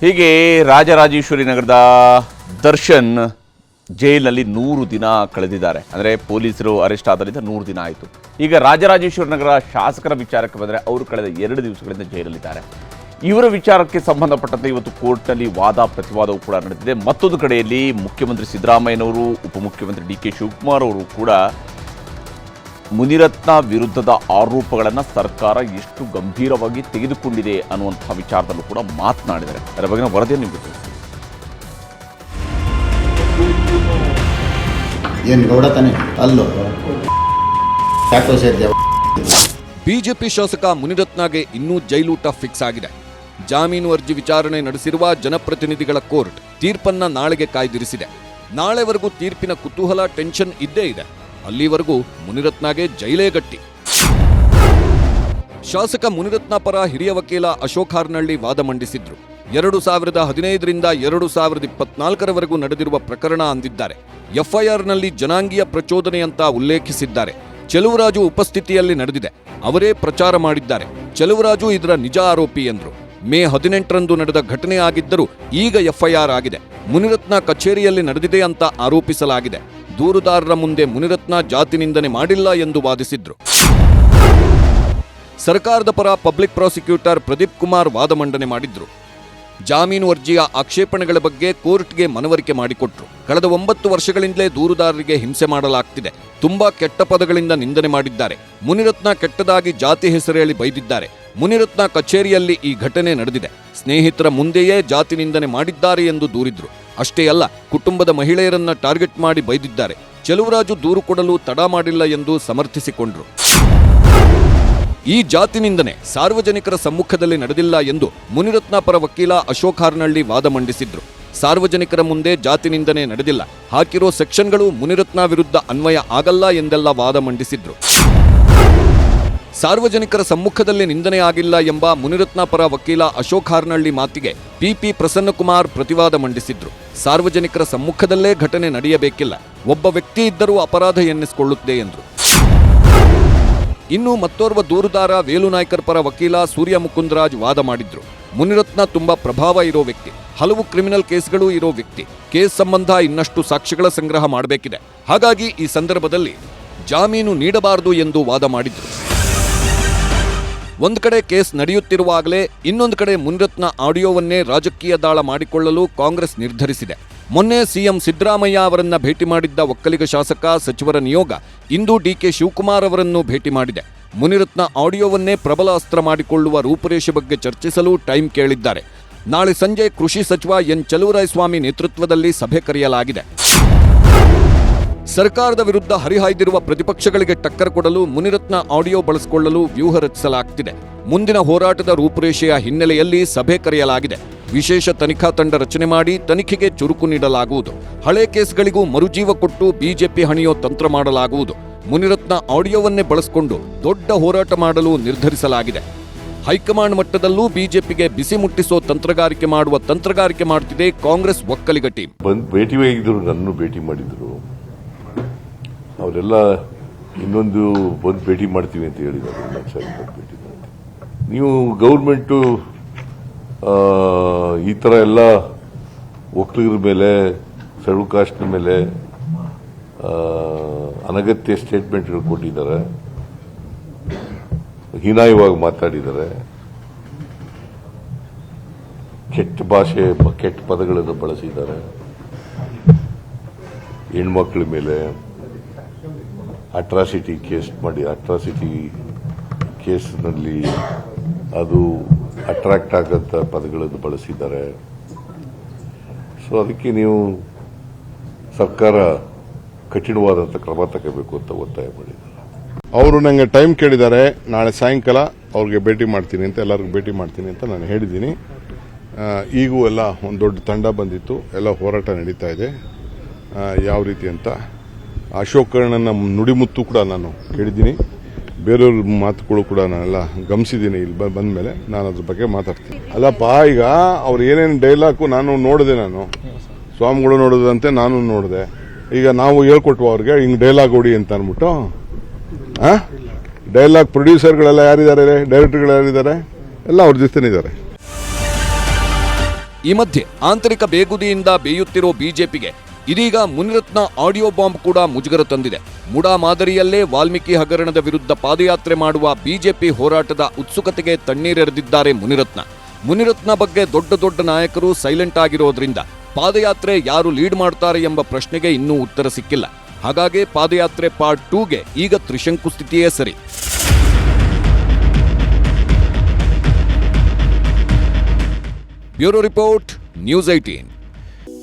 ಹೀಗೆ ರಾಜರಾಜೇಶ್ವರಿ ನಗರದ ದರ್ಶನ್ ಜೈಲಿನಲ್ಲಿ ನೂರು ದಿನ ಕಳೆದಿದ್ದಾರೆ. ಅಂದರೆ ಪೊಲೀಸರು ಅರೆಸ್ಟ್ ಆದರಿಂದ ನೂರು ದಿನ ಆಯಿತು. ಈಗ ರಾಜರಾಜೇಶ್ವರಿ ನಗರ ಶಾಸಕರ ವಿಚಾರಕ್ಕೆ ಬಂದರೆ ಅವರು ಕಳೆದ ಎರಡು ದಿವಸಗಳಿಂದ ಜೈಲಲ್ಲಿದ್ದಾರೆ. ಇವರ ವಿಚಾರಕ್ಕೆ ಸಂಬಂಧಪಟ್ಟಂತೆ ಇವತ್ತು ಕೋರ್ಟ್ನಲ್ಲಿ ವಾದ, ಪ್ರತಿವಾದವೂ ಕೂಡ ನಡೆದಿದೆ. ಮತ್ತೊಂದು ಕಡೆಯಲ್ಲಿ ಮುಖ್ಯಮಂತ್ರಿ ಸಿದ್ದರಾಮಯ್ಯನವರು, ಉಪಮುಖ್ಯಮಂತ್ರಿ ಡಿ ಕೆ ಶಿವಕುಮಾರ್ ಅವರು ಕೂಡ ಮುನಿರತ್ನ ವಿರುದ್ಧದ ಆರೋಪಗಳನ್ನು ಸರ್ಕಾರ ಎಷ್ಟು ಗಂಭೀರವಾಗಿ ತೆಗೆದುಕೊಂಡಿದೆ ಅನ್ನುವಂತಹ ವಿಚಾರದಲ್ಲೂ ಕೂಡ ಮಾತನಾಡಿದ್ದಾರೆ. ಅದರ ಬಗ್ಗೆ ವರದಿಯನ್ನು ನಿಮಗೆ ತಿಳಿಸ್ತೀವಿ ಏನು ಗೌಡ ತಾನೆ? ಅಲ್ಲೋ. ಯಾಕೋ ಸೇರಿದೆ? ಬಿಜೆಪಿ ಶಾಸಕ ಮುನಿರತ್ನಗೆ ಇನ್ನೂ ಜೈಲೂಟ ಫಿಕ್ಸ್ ಆಗಿದೆ. ಜಾಮೀನು ಅರ್ಜಿ ವಿಚಾರಣೆ ನಡೆಸಿರುವ ಜನಪ್ರತಿನಿಧಿಗಳ ಕೋರ್ಟ್ ತೀರ್ಪನ್ನ ನಾಳೆಗೆ ಕಾಯ್ದಿರಿಸಿದೆ. ನಾಳೆವರೆಗೂ ತೀರ್ಪಿನ ಕುತೂಹಲ ಟೆನ್ಷನ್ ಇದ್ದೇ ಇದೆ. ಅಲ್ಲಿವರೆಗೂ ಮುನಿರತ್ನಗೆ ಜೈಲೇ ಗಟ್ಟಿ. ಶಾಸಕ ಮುನಿರತ್ನ ಪರ ಹಿರಿಯ ವಕೀಲ ಅಶೋಕ್ ಹಾರ್ನಳ್ಳಿ ವಾದ ಮಂಡಿಸಿದ್ರು. ಎರಡು ಸಾವಿರದ ಹದಿನೈದರಿಂದ ಎರಡು ಸಾವಿರದ ಇಪ್ಪತ್ನಾಲ್ಕರವರೆಗೂ ನಡೆದಿರುವ ಪ್ರಕರಣ ಅಂದಿದ್ದಾರೆ. ಎಫ್ಐಆರ್ನಲ್ಲಿ ಜನಾಂಗೀಯ ಪ್ರಚೋದನೆಯಂತ ಉಲ್ಲೇಖಿಸಿದ್ದಾರೆ. ಚೆಲುವರಾಜು ಉಪಸ್ಥಿತಿಯಲ್ಲಿ ನಡೆದಿದೆ. ಅವರೇ ಪ್ರಚಾರ ಮಾಡಿದ್ದಾರೆ. ಚೆಲುವರಾಜು ಇದರ ನಿಜ ಆರೋಪಿ ಎಂದರು. ಮೇ ಹದಿನೆಂಟರಂದು ನಡೆದ ಘಟನೆ ಆಗಿದ್ದರೂ ಈಗ ಎಫ್ಐಆರ್ ಆಗಿದೆ. ಮುನಿರತ್ನ ಕಚೇರಿಯಲ್ಲಿ ನಡೆದಿದೆ ಅಂತ ಆರೋಪಿಸಲಾಗಿದೆ. ದೂರುದಾರರ ಮುಂದೆ ಮುನಿರತ್ನ ಜಾತಿ ನಿಂದನೆ ಮಾಡಿಲ್ಲ ಎಂದು ವಾದಿಸಿದ್ರು. ಸರ್ಕಾರದ ಪರ ಪಬ್ಲಿಕ್ ಪ್ರಾಸಿಕ್ಯೂಟರ್ ಪ್ರದೀಪ್ ಕುಮಾರ್ ವಾದ ಮಂಡನೆ ಮಾಡಿದ್ರು. ಜಾಮೀನು ಅರ್ಜಿಯ ಆಕ್ಷೇಪಣೆಗಳ ಬಗ್ಗೆ ಕೋರ್ಟ್ಗೆ ಮನವರಿಕೆ ಮಾಡಿಕೊಟ್ರು. ಕಳೆದ ಒಂಬತ್ತು ವರ್ಷಗಳಿಂದಲೇ ದೂರುದಾರರಿಗೆ ಹಿಂಸೆ ಮಾಡಲಾಗ್ತಿದೆ. ತುಂಬಾ ಕೆಟ್ಟ ಪದಗಳಿಂದ ನಿಂದನೆ ಮಾಡಿದ್ದಾರೆ. ಮುನಿರತ್ನ ಕೆಟ್ಟದಾಗಿ ಜಾತಿ ಹೆಸರೇಳಿ ಬೈದಿದ್ದಾರೆ. ಮುನಿರತ್ನ ಕಚೇರಿಯಲ್ಲಿ ಈ ಘಟನೆ ನಡೆದಿದೆ. ಸ್ನೇಹಿತರ ಮುಂದೆಯೇ ಜಾತಿ ನಿಂದನೆ ಮಾಡಿದ್ದಾರೆ ಎಂದು ದೂರಿದ್ರು. ಅಷ್ಟೇ ಅಲ್ಲ, ಕುಟುಂಬದ ಮಹಿಳೆಯರನ್ನ ಟಾರ್ಗೆಟ್ ಮಾಡಿ ಬೈದಿದ್ದಾರೆ. ಚೆಲುವರಾಜು ದೂರು ಕೊಡಲು ತಡ ಮಾಡಿಲ್ಲ ಎಂದು ಸಮರ್ಥಿಸಿಕೊಂಡ್ರು. ಈ ಜಾತಿ ನಿಂದನೆ ಸಾರ್ವಜನಿಕರ ಸಮ್ಮುಖದಲ್ಲಿ ನಡೆದಿಲ್ಲ ಎಂದು ಮುನಿರತ್ನ ಪರ ವಕೀಲ ಅಶೋಕ್ ಹಾರ್ನಳ್ಳಿ ವಾದ ಮಂಡಿಸಿದ್ರು. ಸಾರ್ವಜನಿಕರ ಮುಂದೆ ಜಾತಿ ನಿಂದನೆ ನಡೆದಿಲ್ಲ. ಹಾಕಿರೋ ಸೆಕ್ಷನ್ಗಳು ಮುನಿರತ್ನ ವಿರುದ್ಧ ಅನ್ವಯ ಆಗಲ್ಲ ಎಂದೆಲ್ಲ ವಾದ ಮಂಡಿಸಿದ್ರು. ಸಾರ್ವಜನಿಕರ ಸಮ್ಮುಖದಲ್ಲಿ ನಿಂದನೆ ಆಗಿಲ್ಲ ಎಂಬ ಮುನಿರತ್ನ ಪರ ವಕೀಲ ಅಶೋಕ್ ಹಾರ್ನಳ್ಳಿ ಮಾತಿಗೆ ಪಿಪಿ ಪ್ರಸನ್ನಕುಮಾರ್ ಪ್ರತಿವಾದ ಮಂಡಿಸಿದ್ರು. ಸಾರ್ವಜನಿಕರ ಸಮ್ಮುಖದಲ್ಲೇ ಘಟನೆ ನಡೆಯಬೇಕಿಲ್ಲ. ಒಬ್ಬ ವ್ಯಕ್ತಿ ಇದ್ದರೂ ಅಪರಾಧ ಎನ್ನಿಸಿಕೊಳ್ಳುತ್ತೆ ಎಂದರು. ಇನ್ನು ಮತ್ತೋರ್ವ ದೂರುದಾರ ವೇಲುನಾಯ್ಕರ್ ಪರ ವಕೀಲ ಸೂರ್ಯ ಮುಕುಂದರಾಜ್ ವಾದ ಮಾಡಿದ್ರು. ಮುನಿರತ್ನ ತುಂಬಾ ಪ್ರಭಾವ ಇರೋ ವ್ಯಕ್ತಿ. ಹಲವು ಕ್ರಿಮಿನಲ್ ಕೇಸ್ಗಳು ಇರೋ ವ್ಯಕ್ತಿ. ಕೇಸ್ ಸಂಬಂಧ ಇನ್ನಷ್ಟು ಸಾಕ್ಷಿಗಳ ಸಂಗ್ರಹ ಮಾಡಬೇಕಿದೆ. ಹಾಗಾಗಿ ಈ ಸಂದರ್ಭದಲ್ಲಿ ಜಾಮೀನು ನೀಡಬಾರದು ಎಂದು ವಾದ ಮಾಡಿದ್ರು. ಒಂದು ಕಡೆ ಕೇಸ್ ನಡೆಯುತ್ತಿರುವಾಗಲೇ ಇನ್ನೊಂದು ಕಡೆ ಮುನಿರತ್ನ ಆಡಿಯೋವನ್ನೇ ರಾಜಕೀಯ ದಾಳ ಮಾಡಿಕೊಳ್ಳಲು ಕಾಂಗ್ರೆಸ್ ನಿರ್ಧರಿಸಿದೆ. ಮೊನ್ನೆ ಸಿಎಂ ಸಿದ್ದರಾಮಯ್ಯ ಅವರನ್ನ ಭೇಟಿ ಮಾಡಿದ್ದ ಒಕ್ಕಲಿಗ ಶಾಸಕ ಸಚಿವರ ನಿಯೋಗ ಇಂದು ಡಿಕೆ ಶಿವಕುಮಾರ್ ಅವರನ್ನು ಭೇಟಿ ಮಾಡಿದೆ. ಮುನಿರತ್ನ ಆಡಿಯೋವನ್ನೇ ಪ್ರಬಲ ಅಸ್ತ್ರ ಮಾಡಿಕೊಳ್ಳುವ ರೂಪುರೇಷೆ ಬಗ್ಗೆ ಚರ್ಚಿಸಲು ಟೈಮ್ ಕೇಳಿದ್ದಾರೆ. ನಾಳೆ ಸಂಜೆ ಕೃಷಿ ಸಚಿವ ಎನ್. ಚಲುವರಾಯಸ್ವಾಮಿ ನೇತೃತ್ವದಲ್ಲಿ ಸಭೆ ಕರೆಯಲಾಗಿದೆ. ಸರ್ಕಾರದ ವಿರುದ್ಧ ಹರಿಹಾಯ್ದಿರುವ ಪ್ರತಿಪಕ್ಷಗಳಿಗೆ ಟಕ್ಕರ್ ಕೊಡಲು ಮುನಿರತ್ನ ಆಡಿಯೋ ಬಳಸಿಕೊಳ್ಳಲು ವ್ಯೂಹ ರಚಿಸಲಾಗ್ತಿದೆ ಮುಂದಿನ ಹೋರಾಟದ ರೂಪುರೇಷೆಯ ಹಿನ್ನೆಲೆಯಲ್ಲಿ ಸಭೆ ಕರೆಯಲಾಗಿದೆ. ವಿಶೇಷ ತನಿಖಾ ತಂಡ ರಚನೆ ಮಾಡಿ ತನಿಖೆಗೆ ಚುರುಕು ನೀಡಲಾಗುವುದು. ಹಳೆ ಕೇಸ್ಗಳಿಗೂ ಮರುಜೀವ ಕೊಟ್ಟು ಬಿಜೆಪಿ ಹಣಿಯೋ ತಂತ್ರ ಮಾಡಲಾಗುವುದು. ಮುನಿರತ್ನ ಆಡಿಯೋವನ್ನೇ ಬಳಸಿಕೊಂಡು ದೊಡ್ಡ ಹೋರಾಟ ಮಾಡಲು ನಿರ್ಧರಿಸಲಾಗಿದೆ. ಹೈಕಮಾಂಡ್ ಮಟ್ಟದಲ್ಲೂ ಬಿಜೆಪಿಗೆ ಬಿಸಿ ಮುಟ್ಟಿಸೋ ತಂತ್ರಗಾರಿಕೆ ಮಾಡುವ ತಂತ್ರಗಾರಿಕೆ ಮಾಡುತ್ತಿದೆ ಕಾಂಗ್ರೆಸ್ ಒಕ್ಕಲಿಗ ಟೀಮ್. ಭೇಟಿ ನನ್ನ ಭೇಟಿ ಮಾಡಿದ್ರು. ಅವರೆಲ್ಲ ಇನ್ನೊಂದು ಬಂದು ಭೇಟಿ ಮಾಡ್ತೀವಿ ಅಂತ ಹೇಳಿದ್ದಾರೆ. ಸಾರಿ ಬಂದು ಭೇಟಿ ಮಾಡ್ತೀವಿ. ನೀವು ಗೌರ್ಮೆಂಟು ಈ ಥರ ಎಲ್ಲ ಒಕ್ಕಲಿಗರ ಮೇಲೆ ಶೆಡ್ಯೂಲ್ ಕಾಸ್ಟ್ನ ಮೇಲೆ ಅನಗತ್ಯ ಸ್ಟೇಟ್ಮೆಂಟ್ಗಳು ಕೊಟ್ಟಿದ್ದಾರೆ. ಹೀನಾಯವಾಗಿ ಮಾತಾಡಿದ್ದಾರೆ. ಕೆಟ್ಟ ಭಾಷೆ, ಕೆಟ್ಟ ಪದಗಳನ್ನು ಬಳಸಿದ್ದಾರೆ. ಹೆಣ್ಮಕ್ಳ ಮೇಲೆ ಅಟ್ರಾಸಿಟಿ ಕೇಸ್ ಮಾಡಿ ಅಟ್ರಾಸಿಟಿ ಕೇಸ್ನಲ್ಲಿ ಅದು ಅಟ್ರಾಕ್ಟ್ ಆಗಂತ ಪದಗಳನ್ನು ಬಳಸಿದ್ದಾರೆ. ಸೊ ಅದಕ್ಕೆ ನೀವು ಸರ್ಕಾರ ಕಠಿಣವಾದಂಥ ಕ್ರಮ ತಗೋಬೇಕು ಅಂತ ಒತ್ತಾಯ ಮಾಡಿದ್ದಾರೆ. ಅವರು ನನಗೆ ಟೈಮ್ ಕೇಳಿದ್ದಾರೆ. ನಾಳೆ ಸಾಯಂಕಾಲ ಅವ್ರಿಗೆ ಭೇಟಿ ಮಾಡ್ತೀನಿ ಅಂತ, ಎಲ್ಲರಿಗೂ ಭೇಟಿ ಮಾಡ್ತೀನಿ ಅಂತ ನಾನು ಹೇಳಿದ್ದೀನಿ. ಈಗೂ ಎಲ್ಲ ಒಂದು ದೊಡ್ಡ ತಂಡ ಬಂದಿತ್ತು. ಎಲ್ಲ ಹೋರಾಟ ನಡೀತಾ ಇದೆ. ಯಾವ ರೀತಿ ಅಂತ ಅಶೋಕಣ್ಣನ ನುಡಿಮುತ್ತು ಕೂಡ ನಾನು ಕೇಳಿದ್ದೀನಿ. ಬೇರೆಯವ್ರ ಮಾತುಗಳು ಕೂಡ ನಾನೆಲ್ಲ ಗಮನಿಸಿದ್ದೀನಿ ಇಲ್ಲಿ ಬಂದ ಮೇಲೆ ನಾನು ಅದ್ರ ಬಗ್ಗೆ ಮಾತಾಡ್ತೀನಿ. ಅಲ್ಲಪ್ಪ, ಈಗ ಅವ್ರು ಏನೇನು ಡೈಲಾಗು ನಾನು ನೋಡಿದೆ ನಾನು. ಸ್ವಾಮಿಗಳು ನೋಡಿದಂತೆ ನಾನು ನೋಡಿದೆ. ಈಗ ನಾವು ಹೇಳ್ಕೊಟ್ವು ಅವ್ರಿಗೆ, ಹಿಂಗೆ ಡೈಲಾಗ್ ಹೊಡಿ ಅಂತ ಅಂದ್ಬಿಟ್ಟು. ಡೈಲಾಗ್ ಪ್ರೊಡ್ಯೂಸರ್ಗಳೆಲ್ಲ ಯಾರಿದ್ದಾರೆ ಡೈರೆಕ್ಟರ್ಗಳು ಯಾರಿದ್ದಾರೆ? ಎಲ್ಲ ಅವ್ರ ಜೊತೆನಿದ್ದಾರೆ ಈ ಮಧ್ಯೆ ಆಂತರಿಕ ಬೇಗುದಿಯಿಂದ ಬೇಯುತ್ತಿರೋ ಬಿಜೆಪಿಗೆ ಇದೀಗ ಮುನಿರತ್ನ ಆಡಿಯೋ ಬಾಂಬ್ ಕೂಡ ಮುಜುಗರ ತಂದಿದೆ. ಮುಡಾ ಮಾದರಿಯಲ್ಲೇ ವಾಲ್ಮೀಕಿ ಹಗರಣದ ವಿರುದ್ಧ ಪಾದಯಾತ್ರೆ ಮಾಡುವ ಬಿಜೆಪಿ ಹೋರಾಟದ ಉತ್ಸುಕತೆಗೆ ತಣ್ಣೀರೆರೆದಿದ್ದಾರೆ ಮುನಿರತ್ನ. ಮುನಿರತ್ನ ಬಗ್ಗೆ ದೊಡ್ಡ ದೊಡ್ಡ ನಾಯಕರು ಸೈಲೆಂಟ್ ಆಗಿರೋದ್ರಿಂದ ಪಾದಯಾತ್ರೆ ಯಾರು ಲೀಡ್ ಮಾಡ್ತಾರೆ ಎಂಬ ಪ್ರಶ್ನೆಗೆ ಇನ್ನೂ ಉತ್ತರ ಸಿಕ್ಕಿಲ್ಲ. ಹಾಗಾಗಿ ಪಾದಯಾತ್ರೆ ಪಾರ್ಟ್ ಟೂಗೆ ಈಗ ತ್ರಿಶಂಕು ಸ್ಥಿತಿಯೇ ಸರಿ. Bureau report, news eighteen